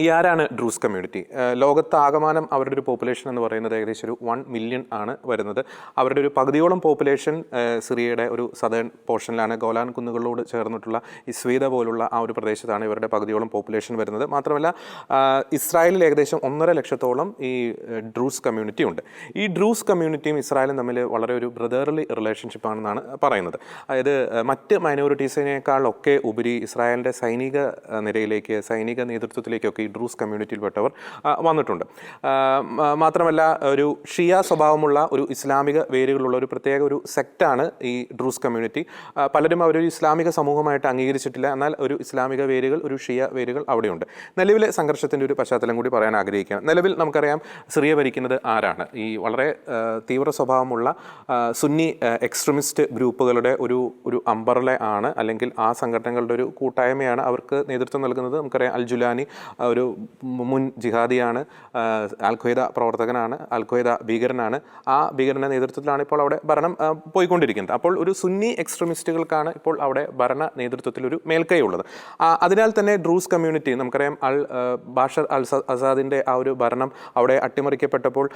ഈ ആരാണ് draws community ലോകത്ത് ആകമാനം അവരുടെ ഒരു പോപ്പുലേഷൻ എന്ന് പറയുന്നത് ഏകദേശം ഒരു വൺ മില്യൺ ആണ് വരുന്നത്. അവരുടെ ഒരു പകുതിയോളം പോപ്പുലേഷൻ സിറിയയുടെ ഒരു സദേൺ പോർഷനിലാണ് ഗോലാൻ കുന്നുകളോട് ചേർന്നിട്ടുള്ള ഇസ്വീത പോലുള്ള ആ ഒരു പ്രദേശത്താണ് ഇവരുടെ പകുതിയോളം പോപ്പുലേഷൻ വരുന്നത്. മാത്രമല്ല ഇസ്രായേലിൽ ഏകദേശം ഒന്നര ലക്ഷത്തോളം ഈ ഡ്രൂസ് കമ്മ്യൂണിറ്റി ഉണ്ട്. ഈ ഡ്രൂസ് കമ്മ്യൂണിറ്റിയും ഇസ്രായേലും തമ്മിൽ വളരെ ഒരു ബ്രദർലി റിലേഷൻഷിപ്പ് ആണെന്നാണ് പറയുന്നത്. അതായത് മറ്റ് മൈനോറിറ്റീസിനേക്കാളൊക്കെ ഉപരി ഇസ്രായേലിന്റെ സൈനിക നിരയിലേക്ക് സൈനിക നേതൃത്വത്തിലേക്കൊക്കെ ഈ ഡ്രൂസ് കമ്മ്യൂണിറ്റിയിൽപ്പെട്ടവർ വന്നിട്ടുണ്ട്. മാത്രമല്ല ഒരു ഷിയ സ്വഭാവമുള്ള ഒരു ഇസ്ലാമിക വേരുകളുള്ള ഒരു പ്രത്യേക ഒരു സെക്റ്റാണ് ഈ ഡ്രൂസ് കമ്മ്യൂണിറ്റി. പലരും അവരൊരു ഇസ്ലാമിക സമൂഹമായിട്ട് അംഗീകരിച്ചിട്ടില്ല. എന്നാൽ ഒരു ഇസ്ലാമിക വേരുകൾ ഒരു ഷിയ വേരുകൾ അവിടെയുണ്ട്. നിലവിലെ സംഘർഷത്തിന്റെ ഒരു പശ്ചാത്തലം കൂടി പറയാൻ ആഗ്രഹിക്കുകയാണ്. നിലവിൽ നമുക്കറിയാം സിറിയ ഭരിക്കുന്നത് ആരാണ്? ഈ വളരെ തീവ്ര സ്വഭാവമുള്ള സുന്നി എക്സ്ട്രീമിസ്റ്റ് ഗ്രൂപ്പുകളുടെ ഒരു ഒരു അമ്പർല ആണ്. അല്ലെങ്കിൽ ആ സംഘടനകളുടെ ഒരു കൂട്ടായ്മയാണ് അവർക്ക് നേതൃത്വം നൽകുന്നത്. നമുക്കറിയാം അൽ ജുലാനി ഒരു മുൻ ജിഹാദിയാണ് അൽഖ്വയ്ദ പ്രവർത്തകനാണ് അൽഖ്വയ്ദ ഭീകരനാണ്. ആ ഭീകരന്റെ നേതൃത്വത്തിലാണ് ഇപ്പോൾ അവിടെ ഭരണം പോയിക്കൊണ്ടിരിക്കുന്നത്. അപ്പോൾ ഒരു സുന്നി എക്സ്ട്രീമിസ്റ്റുകൾക്കാണ് ഇപ്പോൾ അവിടെ ഭരണ നേതൃത്വത്തിൽ ഒരു മേൽക്കൈ ഉള്ളത് അതിനാൽ തന്നെ ഡ്രൂസ് കമ്മ്യൂണിറ്റി നമുക്കറിയാം അൽ ബാഷർ അൽ അസാദിന്റെ ആ ഒരു ഭരണം അവിടെ അട്ടിമറിക്കപ്പെട്ടപ്പോൾ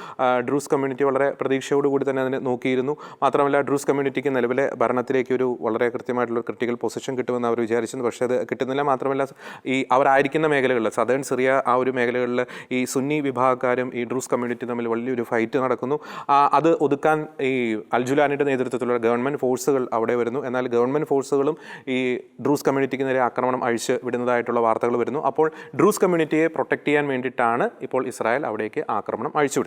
ഡ്രൂസ് കമ്മ്യൂണിറ്റി വളരെ പ്രതീക്ഷയോടുകൂടി തന്നെ അതിനെ നോക്കിയിരുന്നു. മാത്രമല്ല ഡ്രൂസ് കമ്മ്യൂണിറ്റിക്ക് നിലവിലെ ഭരണത്തിലേക്ക് ഒരു വളരെ കൃത്യമായിട്ടുള്ള ക്രിട്ടിക്കൽ പൊസിഷൻ കിട്ടുമെന്ന് അവർ വിചാരിച്ചിരുന്നു. പക്ഷേ അത് കിട്ടുന്നില്ല. മാത്രമല്ല ഈ അവരായിരിക്കുന്ന മേഖലകളിൽ സദേൺ സിറിയ ആ ഒരു മേഖലകളിൽ ഈ സുന്നി വിഭാഗക്കാരും ഈ ഡ്രൂസ് കമ്മ്യൂണിറ്റി തമ്മിൽ വലിയൊരു ഫൈറ്റ് നടക്കുന്നു. അത് ഒതുക്കാൻ ഈ അൽജുലാനിയുടെ നേതൃത്വത്തിലുള്ള ഗവൺമെന്റ് ഫോഴ്സുകൾ അവിടെ വരുന്നു. എന്നാൽ ഗവൺമെന്റ് ഫോഴ്സുകളും ഈ ഡ്രൂസ് കമ്മ്യൂണിറ്റിക്ക് നേരെ ആക്രമണം അഴിച്ച് വിടുന്നതായിട്ടുള്ള വാർത്തകൾ വരുന്നു. അപ്പോൾ ഡ്രൂസ് കമ്മ്യൂണിറ്റിയെ പ്രൊട്ടക്ട് ചെയ്യാൻ വേണ്ടിയിട്ടാണ് ഇപ്പോൾ ഇസ്രായേൽ അവിടേക്ക് ആക്രമണം അഴിച്ചുവിടുന്നത്